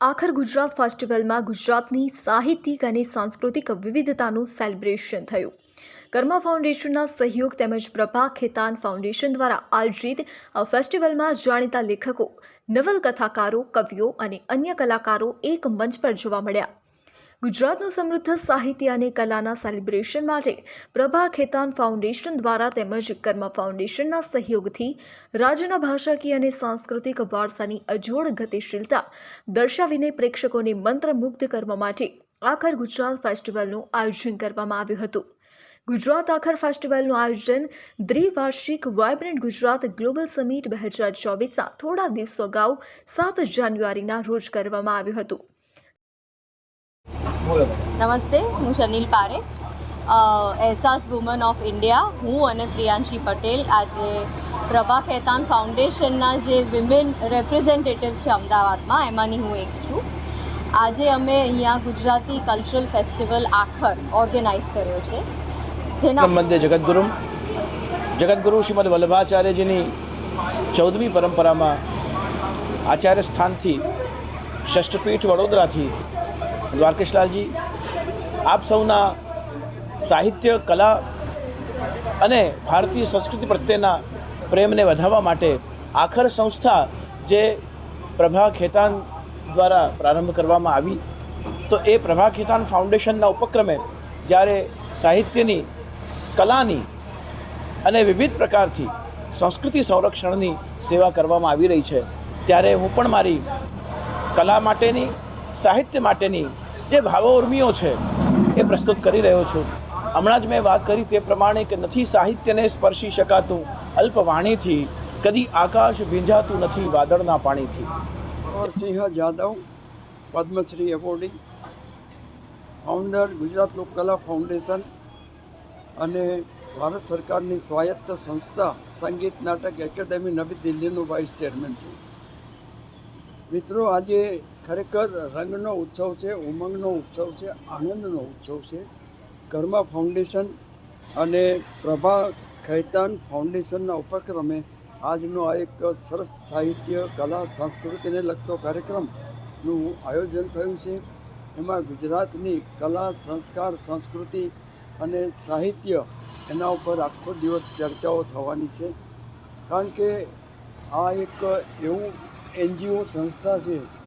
આખર ગુજરાત ફેસ્ટિવલમાં ગુજરાતની સાહિત્યિક અને સાંસ્કૃતિક વિવિધતાનું સેલિબ્રેશન થયું. કર્મા ફાઉન્ડેશનના સહયોગ તેમજ પ્રભા ખેતાન ફાઉન્ડેશન દ્વારા આયોજિત આ ફેસ્ટિવલમાં જાણીતા લેખકો, નવલકથાકારો, કવિઓ અને અન્ય કલાકારો એક મંચ પર જોવા મળ્યા. ગુજરાતનું સમૃદ્ધ સાહિત્ય અને કલાના સેલિબ્રેશન માટે પ્રભા ખેતાન ફાઉન્ડેશન દ્વારા તેમજ કર્મ ફાઉન્ડેશનના સહયોગથી રાજ્યના ભાષાકીય અને સાંસ્કૃતિક વારસાની અજોડ ગતિશીલતા દર્શાવીને પ્રેક્ષકોને મંત્રમુગ્ધ કરવા માટે આખર ગુજરાત ફેસ્ટિવલનું આયોજન કરવામાં આવ્યું હતું. ગુજરાત આખર ફેસ્ટિવલનું આયોજન દ્વિવાર્ષિક વાઇબ્રન્ટ ગુજરાત ગ્લોબલ સમિટ બે હજાર ચોવીસના થોડા દિવસો અગાઉ સાત જાન્યુઆરીના રોજ કરવામાં આવ્યું હતું. નમસ્તે, હું શનિલ પારેખ. અહેસાસ વુમન ઓફ ઇન્ડિયા. હું અને પ્રિયાંશી પટેલ આજે પ્રભા ખેતાન ફાઉન્ડેશનના જે વિમેન રેપ્રેઝેન્ટેટિવ્સ છે અમદાવાદમાં, એમાંની હું એક છું. આજે અમે અહીંયા Gujarati cultural festival Aakhar organise કર્યો છે. જેના મંદિર જગદગુરુ જગદગુરુ શ્રીમદ વલ્લભાચાર્યજીની ચૌદમી પરંપરામાં આચાર્ય સ્થાનથી ષષ્ઠપીઠ વડોદરાથી દ્વારકેશલાલજી આપ સૌના સાહિત્ય, કલા અને ભારતીય સંસ્કૃતિ પ્રત્યેના પ્રેમને વધારવા માટે આખર સંસ્થા જે પ્રભા ખેતાન દ્વારા પ્રારંભ કરવામાં આવી, તો એ પ્રભા ખેતાન ફાઉન્ડેશનના ઉપક્રમે જ્યારે સાહિત્યની, કલાની અને વિવિધ પ્રકારથી સંસ્કૃતિ સંરક્ષણની સેવા કરવામાં આવી રહી છે, ત્યારે હું પણ મારી કલા માટેની સાહિત્ય માટેની જે ભાવોર્મીઓ છે એ પ્રસ્તુત કરી રહ્યો છું. હમણાં જ મેં વાત કરી તે પ્રમાણે કે નથી સાહિત્યને સ્પર્શી શકાતું અલ્પવાણીથી કદી આકાશ ભીંજાતું નથી વાદળના પાણીથી. Singh Jadav, Padmashri awardee founder Gujarat Lokkala foundation અને ભારત સરકારની સ્વાયત્ત સંસ્થા સંગીત નાટક એકેડેમી નવી દિલ્હીનું વાઇસ ચેરમેન છું. મિત્રો, આજે ખરેખર રંગનો ઉત્સવ છે, ઉમંગનો ઉત્સવ છે, આનંદનો ઉત્સવ છે. કર્મા ફાઉન્ડેશન અને પ્રભા ખૈતાન ફાઉન્ડેશનના ઉપક્રમે આજનો આ એક સરસ સાહિત્ય, કલા, સંસ્કૃતિને લગતો કાર્યક્રમનું આયોજન થયું છે. એમાં ગુજરાતની કલા, સંસ્કાર, સંસ્કૃતિ અને સાહિત્ય એના ઉપર આખો દિવસ ચર્ચાઓ થવાની છે. કારણ કે આ એક એવું એનજીઓ સંસ્થા છે.